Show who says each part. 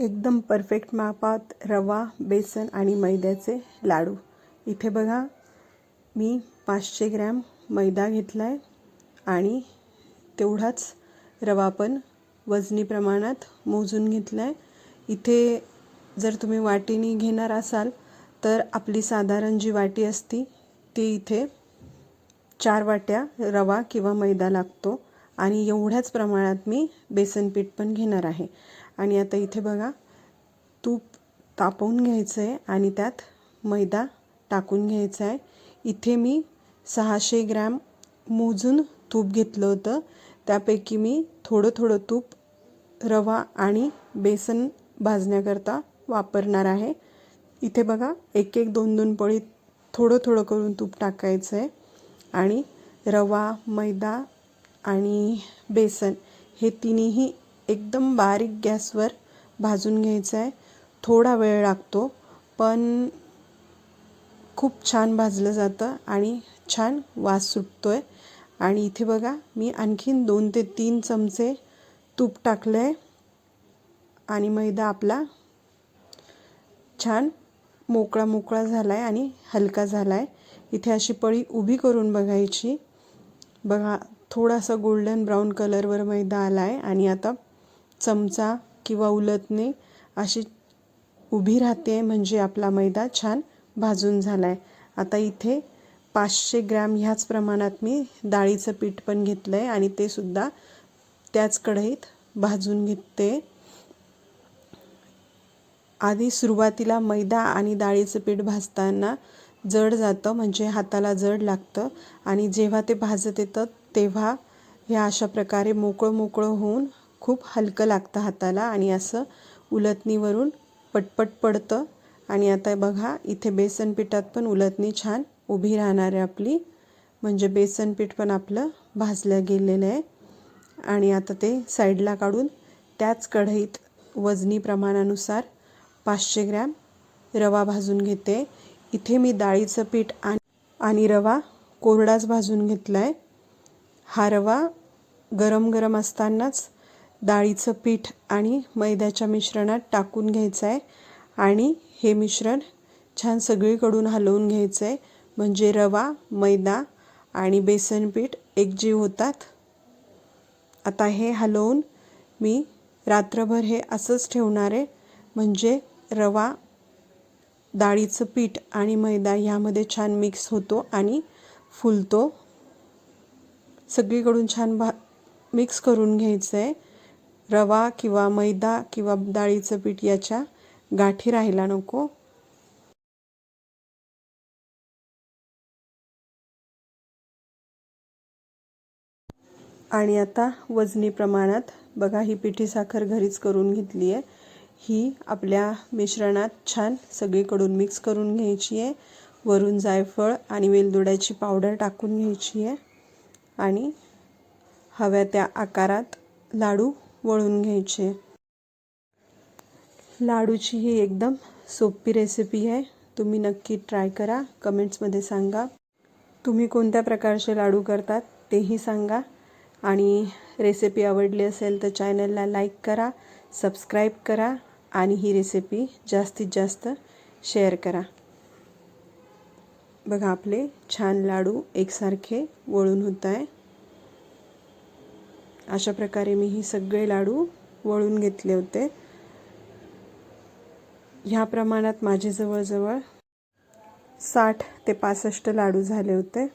Speaker 1: एकदम परफेक्ट मापात रवा बेसन आणि मैद्याचे लाडू. इथे बघा मी पाचशे ग्रॅम मैदा घेतला आहे आणि तेवढाच रवा पण वजनी प्रमाणात मोजून घेतला आहे इथे जर तुम्ही वाटीनी घेणार असाल तर आपली साधारण जी वाटी असती ती इथे चार वाट्या रवा किंवा मैदा लागतो. आणि एवढ्याच प्रमाणात मी बेसन पीठ पण घेणार आहे. आणि आता इथे बघा तूप तापवून घ्यायचं आहे आणि त्यात मैदा टाकून घ्यायचा आहे इथे मी सहाशे ग्रॅम मोजून तूप घेतलं होतं. त्यापैकी मी थोडं थोडं तूप रवा आणि बेसन भाजण्याकरता वापरणार आहे. इथे बघा एक एक दोन दोन पळी थोडं थोडं करून तूप टाकायचं आहे आणि रवा मैदा आणि बेसन हे तिन्ही एकदम बारीक गॅसवर भाजून घ्यायचं आहे. थोडा वेळ लागतो पण खूप छान भाजलं जातं आणि छान वास सुटतो आहे आणि इथे बघा मी आणखीन दोन ते तीन चमचे तूप टाकलं आहे आणि मैदा आपला छान मोकळा मोकळा झाला आहे आणि हलका झाला आहे इथे अशी पळी उभी करून बघायची. बघा थोडासा गोल्डन ब्राऊन कलरवर मैदा आला आहे आणि आता चमचा किंवा उलटणे अशी उभी राहते म्हणजे आपला मैदा छान भाजून झाला आहे आता इथे पाचशे ग्रॅम ह्याच प्रमाणात मी डाळीचं पीठ पण घेतलं आहे आणि ते सुद्धा त्याच कढईत भाजून घेते. आधी सुरुवातीला मैदा आणि डाळीचं पीठ भाजताना जड जातं म्हणजे हाताला जड लागतं आणि जेव्हा ते भाजत येतं तेव्हा ह्या अशा प्रकारे मोकळं मोकळं होऊन खूप हलकं लागतं हाताला आणि असं उलथणीवरून पटपट पडतं. आणि आता बघा इथे बेसन पिठात पण उलथणी छान उभी राहणार आहे आपली. म्हणजे बेसन पीठ पण आपलं भाजलं गेलेलं आहे. आणि आता ते साईडला काढून त्याच कढईत वजनी प्रमाणानुसार पाचशे ग्रॅम रवा भाजून घेते. इथे मी डाळीचं पीठ आणि रवा कोरडाच भाजून घेतला आहे हा रवा गरम गरम असतानाच डाळीचं पीठ आणि मैद्याच्या मिश्रणात टाकून घ्यायचं आहे आणि हे मिश्रण छान सगळीकडून हलवून घ्यायचं आहे म्हणजे रवा मैदा आणि बेसन पीठ एकजीव होतात. आता हे हलवून मी रात्रभर हे असंच ठेवणार आहे. म्हणजे रवा डाळीचं पीठ आणि मैदा ह्यामध्ये छान मिक्स होतो आणि फुलतो. सगळीकडून छान भा मिक्स करून घ्यायचं आहे रवा किंवा मैदा किंवा डाळीचं पीठ याच्या गाठी राहायला नको. आणि आता वजनी प्रमाणात बघा ही पिठी साखर घरीच करून घेतली आहे. ही आपल्या मिश्रणात छान सगळीकडून मिक्स करून घ्यायची आहे. वरून जायफळ आणि वेलदोड्याची पावडर टाकून घ्यायची आहे. आणि हव्या त्या आकारात लाडू वळून घ्यायचे. लाडूची ही एकदम सोपी रेसिपी आहे. तुम्ही नक्की ट्राय करा. कमेंट्समध्ये सांगा. तुम्ही कोणत्या प्रकारचे लाडू करतात तेही सांगा. आणि रेसिपी आवडली असेल तर चॅनलला लाईक करा सबस्क्राईब करा आणि ही रेसिपी जास्तीत जास्त शेअर करा. बघा आपले छान लाडू एकसारखे वळून होत आहे. अशा प्रकारे मी ही सगळे लाडू वळून घेतले होते. ह्या प्रमाणात माझे जवळजवळ साठ ते पासष्ट लाडू झाले होते.